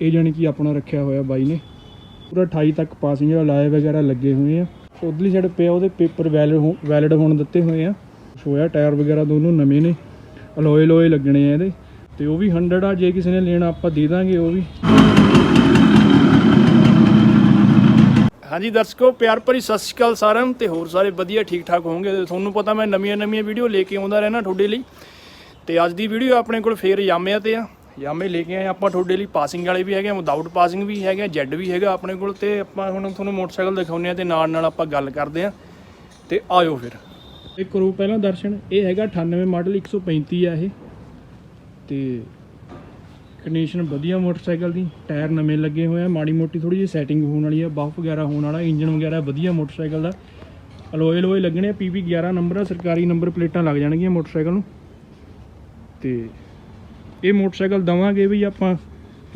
ਇਹ ਜਾਣੀ ਕਿ ਆਪਣਾ ਰੱਖਿਆ ਹੋਇਆ ਬਾਈ ਨੇ। ਪੂਰਾ 28 ਤੱਕ ਪਾਸਿੰਗ ਲਾਏ ਵਗੈਰਾ ਲੱਗੇ ਹੋਏ ਆ। ਉਧਰਲੀ ਸਾਈਡ ਪਿਆ, ਉਹਦੇ ਪੇਪਰ ਵੈਲਿਡ ਵੈਲਿਡ ਹੋਣ ਦਿੱਤੇ ਹੋਏ ਆ। ਸ਼ੋਇਆ ਟਾਇਰ ਵਗੈਰਾ ਦੋਨੋਂ ਨਵੇਂ ਨੇ। ਅਲੋਏ ਲੋਏ ਲੱਗਣੇ ਆ ਇਹਦੇ। ਤੇ ਉਹ ਵੀ 100 ਆ, ਜੇ ਕਿਸੇ ਨੇ ਲੈਣਾ ਆਪਾਂ ਦੇ ਦਾਂਗੇ ਉਹ ਵੀ। ਹਾਂਜੀ, ਦਰਸ਼ਕੋ, ਪਿਆਰ ਭਰੀ ਸਤਿ ਸ਼੍ਰੀ ਅਕਾਲ ਸਾਰਿਆਂ ਨੂੰ ਤੇ ਹੋਰ ਸਾਰੇ ਵਧੀਆ ਠੀਕ ਠਾਕ ਹੋਵੋਗੇ। ਤੇ ਤੁਹਾਨੂੰ ਪਤਾ ਮੈਂ ਨਵੀਆਂ ਨਵੀਆਂ ਵੀਡੀਓ ਲੈ ਕੇ ਆਉਂਦਾ ਰਹਿਣਾ ਤੁਹਾਡੇ ਲਈ। ਤੇ ਅੱਜ ਦੀ ਵੀਡੀਓ ਆਪਣੇ ਕੋਲ ਫੇਰ ਯਾਮਿਆਂ ਤੇ ਆ। ਯਾਮੇ ਲੈ ਕੇ ਆਏ ਆਪਾਂ ਤੁਹਾਡੇ ਲਈ ਪਾਸਿੰਗ ਵਾਲੇ ਵੀ ਹੈਗੇ ਆ ਵਿਦਆਊਟ ਪਾਸਿੰਗ ਵੀ ਹੈਗੇ ਆ ਜੈਡ ਵੀ ਹੈਗਾ ਆਪਣੇ ਕੋਲ, ਤੇ ਆਪਾਂ ਹੁਣ ਤੁਹਾਨੂੰ ਮੋਟਰਸਾਈਕਲ ਦਿਖਾਉਂਦੇ ਆ ਤੇ ਨਾਲ ਨਾਲ ਆਪਾਂ ਗੱਲ ਕਰਦੇ ਆ। ਤੇ ਆਇਓ ਫਿਰ। ਇਹ ਕਰੋ ਪਹਿਲਾਂ ਦਰਸ਼ਨ, ਇਹ ਹੈਗਾ 98 ਮਾਡਲ 135 ਆ ਇਹ। ਤੇ ਕੰਡੀਸ਼ਨ ਵਧੀਆ ਮੋਟਰਸਾਈਕਲ ਦੀ, ਟਾਇਰ ਨਵੇਂ ਲੱਗੇ ਹੋਏ ਆ, ਮਾੜੀ ਮੋਟੀ ਥੋੜੀ ਜਿਹੀ ਸੈਟਿੰਗ ਹੋਣ ਵਾਲੀ ਆ ਬਫ ਵਗੈਰਾ ਹੋਣ ਵਾਲਾ ਇੰਜਨ ਵਗੈਰਾ ਵਧੀਆ ਮੋਟਰਸਾਈਕਲ ਦਾ। ਅਲੋਏ ਲੋਏ ਲੱਗਣੇ ਆ ਪੀਪੀ 11 ਨੰਬਰ ਆ, ਸਰਕਾਰੀ ਨੰਬਰ ਪਲੇਟਾਂ ਲੱਗ ਜਾਣਗੀਆਂ ਮੋਟਰਸਾਈਕਲ ਨੂੰ। ਤੇ ਇਹ ਮੋਟਰਸਾਈਕਲ ਦਵਾਂਗੇ ਵੀ ਆਪਾਂ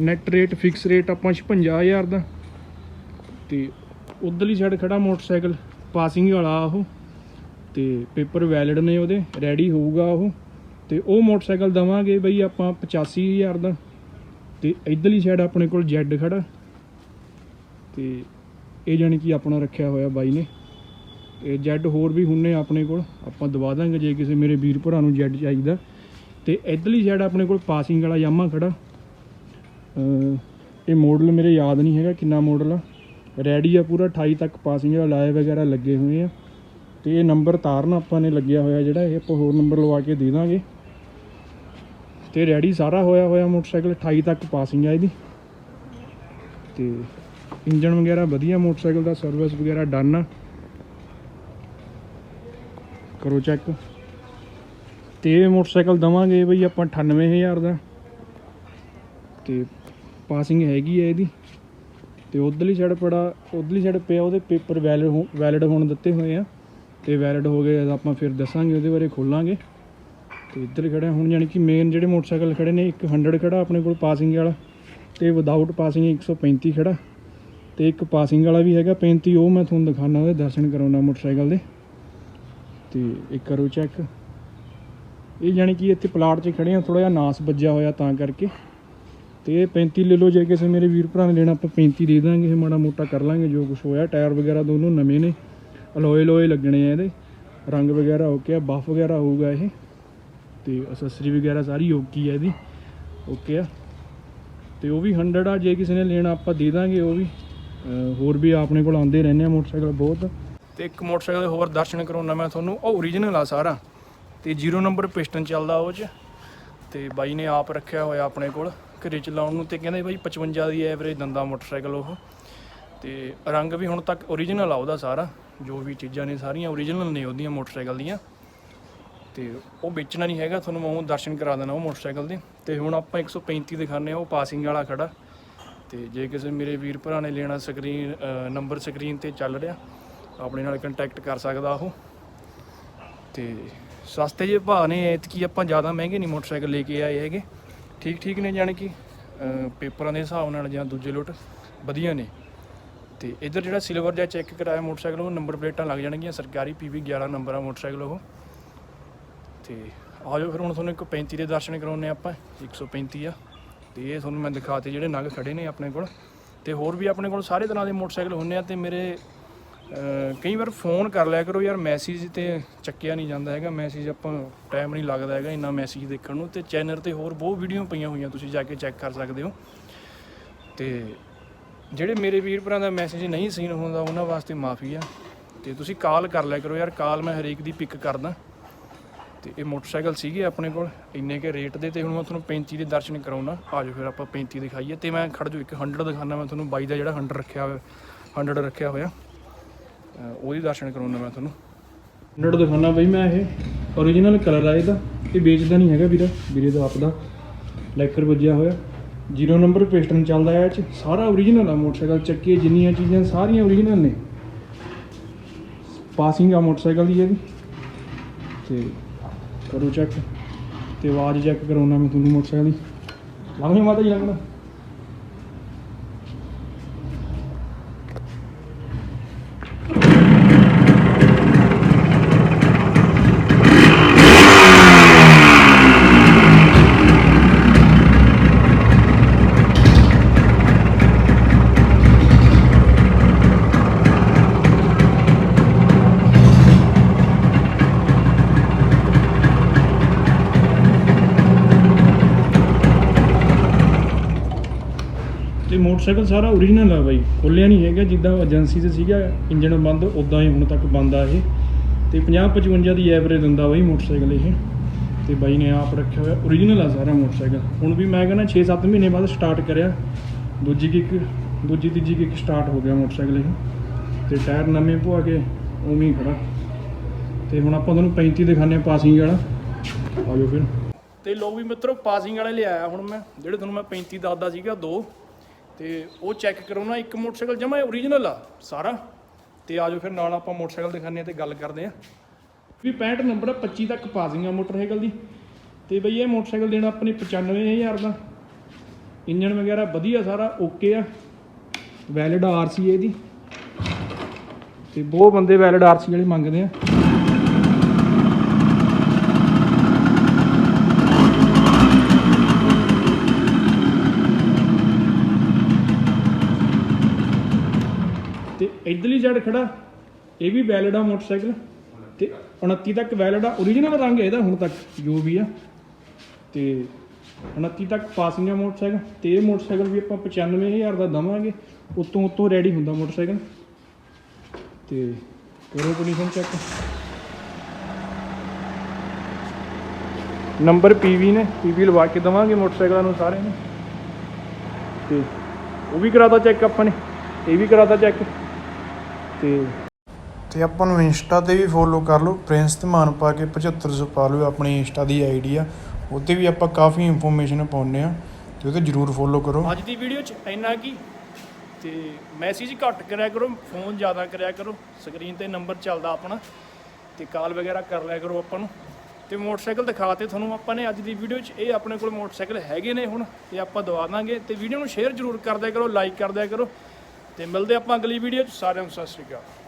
ਨੈਟ ਰੇਟ ਫਿਕਸ ਰੇਟ ਆਪਾਂ 56000 ਦਾ। ਤੇ ਉਧਰਲੀ ਸਾਈਡ ਖੜਾ ਮੋਟਰਸਾਈਕਲ ਪਾਸਿੰਗ ਵਾਲਾ ਉਹ। ਤੇ ਪੇਪਰ ਵੈਲਿਡ ਨੇ ਉਹਦੇ ਰੈਡੀ ਹੋਊਗਾ ਉਹ। ਤੇ ਉਹ ਮੋਟਰਸਾਈਕਲ ਦਵਾਂਗੇ ਬਈ ਆਪਾਂ 85000 ਦਾ। ਤੇ ਇਧਰਲੀ ਸਾਈਡ ਆਪਣੇ ਕੋਲ ਜੈਡ ਖੜਾ। ਤੇ ਇਹ ਜਾਣੀ ਕਿ ਆਪਣਾ ਰੱਖਿਆ ਹੋਇਆ ਬਾਈ ਨੇ। ਇਹ ਜੈਡ ਹੋਰ ਵੀ ਹੁੰਨੇ ਆਪਣੇ ਕੋਲ। ਆਪਾਂ ਦਵਾ ਦਾਂਗੇ ਜੇ ਕਿਸੇ ਮੇਰੇ ਵੀਰ ਭਰਾ ਨੂੰ ਜੈਡ ਚਾਹੀਦਾ। ਤੇ ਇਧਰਲੀ ਸਾਈਡ ਆਪਣੇ ਕੋਲ ਪਾਸਿੰਗ ਵਾਲਾ ਯਾਮਾ ਖੜਾ। ਇਹ ਮਾਡਲ ਮੇਰੇ ਯਾਦ ਨਹੀਂ ਹੈਗਾ ਕਿੰਨਾ ਮਾਡਲ ਆ। ਰੈਡੀ ਆ ਪੂਰਾ 28 ਤੱਕ ਪਾਸਿੰਗ ਵਾਲਾ ਲਾਏ ਵਗੈਰਾ ਲੱਗੇ ਹੋਏ ਆ। ਤੇ ਇਹ ਨੰਬਰ ਤਾਰਨ ਆਪਾਂ ਨੇ, ਲੱਗਿਆ ਹੋਇਆ ਜਿਹੜਾ ਇਹ, ਆਪਾਂ ਹੋਰ ਨੰਬਰ ਲਵਾ ਕੇ ਦੇ ਦਾਂਗੇ। ਤੇ ਰੈਡੀ ਸਾਰਾ ਹੋਇਆ ਹੋਇਆ ਮੋਟਰਸਾਈਕਲ 28 ਤੱਕ ਪਾਸਿੰਗ ਆ ਇਹਦੀ। ਤੇ ਇੰਜਨ ਵਗੈਰਾ ਵਧੀਆ, ਮੋਟਰਸਾਈਕਲ ਦਾ ਸਰਵਿਸ ਵਗੈਰਾ ਡਨ ਆ। ਕਰੋ ਚੈੱਕ ਤੇ ਇਹ ਮੋਟਰਸਾਈਕਲ ਦਵਾਂਗੇ ਬਈ ਆਪਾਂ 98000 ਦਾ। ਤੇ ਪਾਸਿੰਗ ਹੈਗੀ ਹੈ ਇਹਦੀ। ਤੇ ਉਧਰਲੀ ਸਾਈਡ ਪੜਾ, ਉਧਰਲੀ ਸਾਈਡ ਪਿਆ, ਉਹਦੇ ਪੇਪਰ ਵੈਲਿਡ ਵੈਲਿਡ ਹੋਣ ਦਿੱਤੇ ਹੋਏ ਆ। ਤੇ ਵੈਲਿਡ ਹੋ ਗਏ, ਆਪਾਂ ਫਿਰ ਦੱਸਾਂਗੇ, ਉਹਦੇ ਬਾਰੇ ਖੋਲਾਂਗੇ। ਤੇ ਇੱਧਰ ਖੜਾ, ਹੁਣ ਯਾਨੀ ਕਿ ਮੇਨ ਜਿਹੜੇ ਮੋਟਰਸਾਈਕਲ ਖੜੇ ਨੇ, ਇੱਕ 100 ਖੜਾ ਆਪਣੇ ਕੋਲ ਪਾਸਿੰਗ ਵਾਲਾ। ਤੇ ਵਿਦਆਊਟ ਪਾਸਿੰਗ 135 ਖੜਾ। ਤੇ ਇੱਕ ਪਾਸਿੰਗ ਵਾਲਾ ਵੀ ਹੈਗਾ 35 ਉਹ ਮੈਂ ਤੁਹਾਨੂੰ ਦਿਖਾਣਾ ਉਹਦੇ ਦਰਸ਼ਨ ਕਰਾਉਣਾ ਮੋਟਰਸਾਈਕਲ ਦੇ। ਤੇ ਇੱਕ ਕਰੋ ਚੈੱਕ ਇਹ ਯਾਨੀ ਕਿ ਇੱਥੇ ਪਲਾਟ 'ਚ ਖੜੇ ਆ ਥੋੜਾ ਜਿਹਾ ਨਾਸ ਵੱਜਿਆ ਹੋਇਆ ਤਾਂ ਕਰਕੇ। ਤੇ ਇਹ 35 ਲੈ ਲਓ, ਜੇ ਕਿਸੇ ਮੇਰੇ ਵੀਰ ਭਰਾ ਨੇ ਲੈਣਾ ਆਪਾਂ 35 ਦੇ ਦਾਂਗੇ, ਇਹ ਮਾੜਾ ਮੋਟਾ ਕਰ ਲਾਂਗੇ, ਜੋ ਕੁਝ ਹੋਇਆ। ਟਾਇਰ ਵਗੈਰਾ ਦੋਨੋਂ ਨਵੇਂ ਨੇ, ਅਲੋਏ ਲੋਏ ਲੱਗਣੇ ਆ ਇਹਦੇ। ਰੰਗ ਵਗੈਰਾ ਓਕੇ ਆ ਬਫ ਵਗੈਰਾ ਹੋਊਗਾ ਇਹ। ਤੇ ਅਸੈਸਰੀ ਵਗੈਰਾ ਸਾਰੀ ਓਕੀ ਆ ਇਹਦੀ। ਓਕੇ ਆ। ਤੇ ਉਹ ਵੀ 100 ਆ, ਜੇ ਕਿਸੇ ਨੇ ਲੈਣਾ, ਆਪਾਂ ਦੇ ਦਾਂਗੇ ਉਹ ਵੀ। ਹੋਰ ਵੀ ਆਪਣੇ ਕੋਲ ਆਉਂਦੇ ਰਹਿੰਦੇ ਆ ਮੋਟਰਸਾਈਕਲ ਬਹੁਤ। ਤੇ ਇੱਕ ਮੋਟਰਸਾਈਕਲ ਦੇ ਹੋਰ ਦਰਸ਼ਨ ਕਰਾਉਣਾ ਮੈਂ ਤੁਹਾਨੂੰ। ਉਹ ਓਰੀਜਨਲ ਆ ਸਾਰਾ। ਤੇ 0 ਨੰਬਰ ਪਿਸਟਨ ਚੱਲਦਾ ਉਹ 'ਚ। ਤੇ ਬਾਈ ਨੇ ਆਪ ਰੱਖਿਆ ਹੋਇਆ ਆਪਣੇ ਕੋਲ, ਘਰੇ ਚਲਾਉਣ ਨੂੰ ਤੇ ਕਹਿੰਦੇ ਬਾਈ 55 ਦੀ ਐਵਰੇਜ ਦੰਦਾ ਮੋਟਰਸਾਈਕਲ ਉਹ। ਤੇ ਰੰਗ ਵੀ ਹੁਣ ਤੱਕ ਓਰੀਜਨਲ ਆ ਉਹਦਾ ਸਾਰਾ, ਜੋ ਵੀ ਚੀਜ਼ਾਂ ਨੇ ਸਾਰੀਆਂ ਓਰੀਜਨਲ ਨੇ ਉਹਦੀਆਂ ਮੋਟਰਸਾਈਕਲ ਦੀਆਂ। ਤੇ ਉਹ ਵੇਚਣਾ ਨਹੀਂ ਹੈਗਾ, ਤੁਹਾਨੂੰ ਮੈਂ ਉਹ ਦਰਸ਼ਨ ਕਰਾ ਦੇਣਾ ਉਹ ਮੋਟਰਸਾਈਕਲ ਦੇ। ਤੇ ਹੁਣ ਆਪਾਂ 135 ਦਿਖਾਣੇ ਆ ਉਹ ਪਾਸਿੰਗ ਵਾਲਾ ਖੜਾ। ਤੇ ਜੇ ਕਿਸੇ ਮੇਰੇ ਵੀਰ ਭਰਾ ਨੇ ਲੈਣਾ ਸਕਰੀਨ ਨੰਬਰ ਸਕਰੀਨ ਤੇ ਚੱਲ ਰਿਹਾ, ਆਪਣੇ ਨਾਲ ਕੰਟੈਕਟ ਕਰ ਸਕਦਾ ਉਹ। ਤੇ ਸਸਤੇ ਜਿਹੇ ਭਾਅ ਨੇ, ਐਤਕੀ ਆਪਾਂ ਜ਼ਿਆਦਾ ਮਹਿੰਗੇ ਨਹੀਂ ਮੋਟਰਸਾਈਕਲ ਲੈ ਕੇ ਆਏ ਹੈਗੇ। ਠੀਕ ਠੀਕ ਨੇ ਜਾਣੀ ਕਿ ਪੇਪਰਾਂ ਦੇ ਹਿਸਾਬ ਨਾਲ ਜਾਂ ਦੂਜੇ ਲੁੱਟ ਵਧੀਆ ਨੇ। ਤੇ ਇਧਰ ਜਿਹੜਾ ਸਿਲਵਰ ਜਾਂ ਚੈੱਕ ਕਰਾਇਆ ਮੋਟਰਸਾਈਕਲ, ਉਹ ਨੰਬਰ ਪਲੇਟਾਂ ਲੱਗ ਜਾਣਗੀਆਂ, ਸਰਕਾਰੀ ਪੀਵੀ 11 ਨੰਬਰ ਆ ਮੋਟਰਸਾਈਕਲ ਉਹ। ਤੇ ਆਜੋ ਫਿਰ, ਹੁਣ ਤੁਹਾਨੂੰ ਇੱਕ 35 ਦੇ ਦਰਸ਼ਨ ਕਰਾਉਣੇ ਆਪਾਂ 135 ਆ। ਤੇ ਇਹ ਤੁਹਾਨੂੰ ਮੈਂ ਦਿਖਾਤੇ ਜਿਹੜੇ ਨਗ ਖੜੇ ਨੇ ਆਪਣੇ ਕੋਲ। ਤੇ ਹੋਰ ਵੀ ਆਪਣੇ ਕੋਲ ਸਾਰੇ ਤਰ੍ਹਾਂ ਦੇ ਮੋਟਰਸਾਈਕਲ ਹੁੰਨੇ ਆ, ਤੇ ਮੇਰੇ ਕਈ ਵਾਰ ਫੋਨ ਕਰ ਲਿਆ ਕਰੋ ਯਾਰ ਮੈਸੇਜ ਤੇ ਚੱਕਿਆ ਨਹੀਂ ਜਾਂਦਾ ਹੈਗਾ ਮੈਸੇਜ ਆਪਾਂ ਟਾਈਮ ਨਹੀਂ ਲੱਗਦਾ ਹੈਗਾ ਇੰਨਾ ਮੈਸੇਜ ਦੇਖਣ ਨੂੰ। ਤੇ ਚੈਨਲ ਤੇ ਹੋਰ ਬਹੁਤ ਵੀਡੀਓ ਪਈਆਂ ਹੋਈਆਂ, ਤੁਸੀਂ ਜਾ ਕੇ ਚੈੱਕ ਕਰ ਸਕਦੇ ਹੋ। ਤੇ ਜਿਹੜੇ ਮੇਰੇ ਵੀਰ ਭਰਾ ਦਾ ਮੈਸੇਜ ਨਹੀਂ ਸੀਨ ਹੁੰਦਾ, ਉਹਨਾਂ ਵਾਸਤੇ ਮਾਫੀ ਆ। ਤੇ ਤੁਸੀਂ ਕਾਲ ਕਰ ਲਿਆ ਕਰੋ ਯਾਰ ਕਾਲ ਮੈਂ ਹਰੇਕ ਦੀ ਪਿਕ ਕਰਦਾ। ਤੇ ਇਹ ਮੋਟਰਸਾਈਕਲ ਸੀਗੇ ਆਪਣੇ ਕੋਲ, ਇੰਨੇ ਕੇ ਰੇਟ ਦੇ, ਤੇ ਹੁਣ ਮੈਂ ਤੁਹਾਨੂੰ 35 ਦੇ ਦਰਸ਼ਨ ਕਰਾਉਣਾ। ਆਜੋ ਫਿਰ ਆਪਾਂ 35 ਦਿਖਾਈਏ। ਤੇ ਮੈਂ ਖੜ ਜੋ ਇੱਕ 100 ਦਿਖਾਣਾ ਮੈਂ ਤੁਹਾਨੂੰ ਬਾਈ ਦਾ ਜਿਹੜਾ 100 ਰੱਖਿਆ ਹੋਇਆ 100 ਰੱਖਿਆ ਹੋਇਆ। ਉਹਦੇ ਦਰਸ਼ਨ ਕਰਾਉਣਾ ਮੈਂ ਤੁਹਾਨੂੰ। 100 ਦਿਖਾਣਾ ਬਈ ਮੈਂ ਇਹ। Origignal ਕਲਰ ਆ ਇਹਦਾ। ਇਹ ਵੇਚਦਾ ਨਹੀਂ ਹੈਗਾ ਵੀਰਾ। ਵੀਰੇ ਦਾ ਆਪਦਾ ਲੈਕਰ ਵੱਜਿਆ ਹੋਇਆ। ਜ਼ੀਰੋ ਨੰਬਰ ਪੇਸਟਨ ਚੱਲਦਾ ਹੈ ਇਹ ਚ। ਸਾਰਾ origignal ਆ ਮੋਟਰਸਾਈਕਲ ਚੱਕੇ ਜਿੰਨੀਆਂ ਚੀਜ਼ਾਂ ਸਾਰੀਆਂ origignal ਨੇ। ਪਾਸਿੰਗ ਆ ਮੋਟਰਸਾਈਕਲ ਦੀ ਇਹਦੀ। ਤੇ ਕਰੋ ਚੈੱਕ ਤੇ ਆਵਾਜ਼ ਚੈੱਕ ਕਰਾਉਣਾ ਮੈਂ ਤੁਹਾਨੂੰ ਮੋਟਰਸਾਈਕਲ ਦੀ। ਲੰਘੇ ਮਾਤਾ ਜੀ ਲੰਘਣਾ ਮੋਟਰਸਾਈਕਲ ਸਾਰਾ ਓਰੀਜਨਲ ਆ ਬਾਈ। ਖੋਲਿਆ ਨਹੀਂ ਹੈਗਾ, ਜਿੱਦਾਂ ਏਜੰਸੀ 'ਚ ਸੀਗਾ ਇੰਜਣ ਬੰਦ ਉਦਾਂ ਹੀ ਹੁਣ ਤੱਕ ਬੰਦ ਆ ਇਹ। ਤੇ 50 55 ਦੀ ਐਵਰੇਜ ਦਿੰਦਾ ਬਾਈ ਮੋਟਰਸਾਈਕਲ ਇਹ। ਤੇ ਬਾਈ ਨੇ ਆਪ ਰੱਖਿਆ ਹੋਇਆ ਓਰੀਜਨਲ ਆ ਸਾਰਾ ਮੋਟਰਸਾਈਕਲ। ਹੁਣ ਵੀ ਮੈਂ ਕਹਿੰਦਾ 6-7 ਮਹੀਨੇ ਬਾਅਦ ਸਟਾਰਟ ਕਰਿਆ। ਦੂਜੀ ਕਿੱਕ ਦੂਜੀ ਤੀਜੀ ਕਿੱਕ ਸਟਾਰਟ ਹੋ ਗਿਆ ਮੋਟਰਸਾਈਕਲ ਇਹ। ਤੇ ਟਾਇਰ ਨਵੇਂ ਪਵਾ ਕੇ ਉਵੇਂ ਹੀ ਖੜਾ। ਤੇ ਹੁਣ ਆਪਾਂ ਤੁਹਾਨੂੰ 35 ਦਿਖਾਣੇ ਪਾਸਿੰਗ ਵਾਲਾ। ਆਜੋ ਫਿਰ। ਤੇ ਲੋ ਵੀ ਮਿੱਤਰੋ ਪਾਸਿੰਗ ਵਾਲੇ ਲਿਆਇਆ ਹੁਣ ਮੈਂ। ਜਿਹੜੇ ਤੁਹਾਨੂੰ ਮੈਂ 35 ਦੱਸਦਾ ਸੀਗਾ, ਦੋ। ਤੇ ਉਹ ਚੈੱਕ ਕਰਾਉਣਾ ਇੱਕ ਮੋਟਰਸਾਈਕਲ ਜਮਾ ਓਰੀਜਨਲ ਆ ਸਾਰਾ। ਤੇ ਆਜੋ ਫਿਰ ਨਾਲ ਆਪਾਂ ਮੋਟਰਸਾਈਕਲ ਦਿਖਾਣੇ ਆ ਤੇ ਗੱਲ ਕਰਦੇ ਆ ਵੀ 65 ਨੰਬਰ ਆ 25 ਤੱਕ ਪਾਸਿੰਗ ਆ ਮੋਟਰਸਾਈਕਲ ਦੀ। ਤੇ ਬਈ ਇਹ ਮੋਟਰਸਾਈਕਲ ਦੇਣਾ ਆਪਣੇ 95000 ਦਾ। ਇੰਜਨ ਵਗੈਰਾ ਵਧੀਆ ਸਾਰਾ ਓਕੇ ਆ। ਵੈਲਿਡ ਆਰਸੀ ਇਹਦੀ ਤੇ ਬਹੁਤ ਬੰਦੇ ਵੈਲਿਡ ਆਰਸੀ ਵਾਲੇ ਮੰਗਦੇ ਆ ਤੇ ਇਧਰਲੀ ਖੜਾ, ਇਹ ਵੀ ਵੈਲਿਡ ਆ ਮੋਟਰਸਾਈਕਲ। ਤੇ 29 ਤੱਕ ਵੈਲਿਡ ਆ origignal ਰੰਗ ਹੈ ਇਹਦਾ ਹੁਣ ਤੱਕ, ਜੋ ਵੀ ਆ। ਤੇ 29 ਤੱਕ ਪਾਸਿੰਗ ਆ ਮੋਟਰਸਾਈਕਲ, ਤੇ ਇਹ ਮੋਟਰਸਾਈਕਲ ਵੀ ਆਪਾਂ 95000 ਦਾ ਦਵਾਂਗੇ, ਉਤੋਂ ਉਤੋਂ ਰੈਡੀ ਹੁੰਦਾ ਮੋਟਰਸਾਈਕਲ। ਤੇ ਕਰੋ ਕੰਡੀਸ਼ਨ ਚੈੱਕ ਨੰਬਰ ਪੀਵੀ ਨੇ ਪੀਵੀ ਲਵਾ ਕੇ ਦਵਾਂਗੇ ਮੋਟਰਸਾਈਕਲਾਂ ਨੂੰ ਸਾਰੇ ਨੂੰ। ਤੇ ਉਹ ਵੀ ਕਰਾਤਾ ਚੈੱਕ ਆਪਾਂ ਨੇ, ਇਹ ਵੀ ਕਰਾਤਾ ਚੈੱਕ ਤੇ ਤੇ ਆਪਾਂ ਨੂੰ ਇੰਸਟਾ ਤੇ ਵੀ ਫੋਲੋ ਕਰ ਲਓ। ਪ੍ਰਿੰਸ ਧਮਾਨ ਪਾ ਕੇ 7500 ਪਾ ਲਓ ਆਪਣੀ ਇੰਸਟਾ ਦੀ ਆਈਡੀ ਆ। ਉੱਤੇ ਵੀ ਆਪਾਂ ਕਾਫੀ ਇਨਫੋਰਮੇਸ਼ਨ ਪਾਉਂਦੇ ਆ ਤੇ ਉਹਤੇ ਜਰੂਰ ਫੋਲੋ ਕਰੋ। ਅੱਜ ਦੀ ਵੀਡੀਓ 'ਚ ਇੰਨਾ ਕੀ। ਤੇ ਮੈਸੇਜ ਘੱਟ ਕਰਿਆ ਕਰੋ ਫੋਨ ਜ਼ਿਆਦਾ ਕਰਿਆ ਕਰੋ। ਸਕਰੀਨ ਤੇ ਨੰਬਰ ਚੱਲਦਾ ਆਪਣਾ। ਤੇ ਕਾਲ ਵਗੈਰਾ ਕਰ ਲਿਆ ਕਰੋ ਆਪਾਂ ਨੂੰ। ਤੇ ਮੋਟਰਸਾਈਕਲ ਦਿਖਾਤੇ ਤੁਹਾਨੂੰ ਆਪਾਂ ਨੇ ਅੱਜ ਦੀ ਵੀਡੀਓ 'ਚ। ਇਹ ਆਪਣੇ ਕੋਲ ਮੋਟਰਸਾਈਕਲ ਹੈਗੇ ਨੇ ਹੁਣ। ਤੇ ਆਪਾਂ ਦਵਾ ਦਾਂਗੇ। ਤੇ ਵੀਡੀਓ ਨੂੰ ਸ਼ੇਅਰ ਜ਼ਰੂਰ ਕਰਦਿਆ ਕਰੋ ਲਾਈਕ ਕਰਦਿਆ ਕਰੋ। ਤੇ ਮਿਲਦੇ ਆਪਾਂ ਅਗਲੀ ਵੀਡੀਓ 'ਚ। ਸਾਰਿਆਂ ਨੂੰ ਸਤਿ ਸ਼੍ਰੀ ਅਕਾਲ।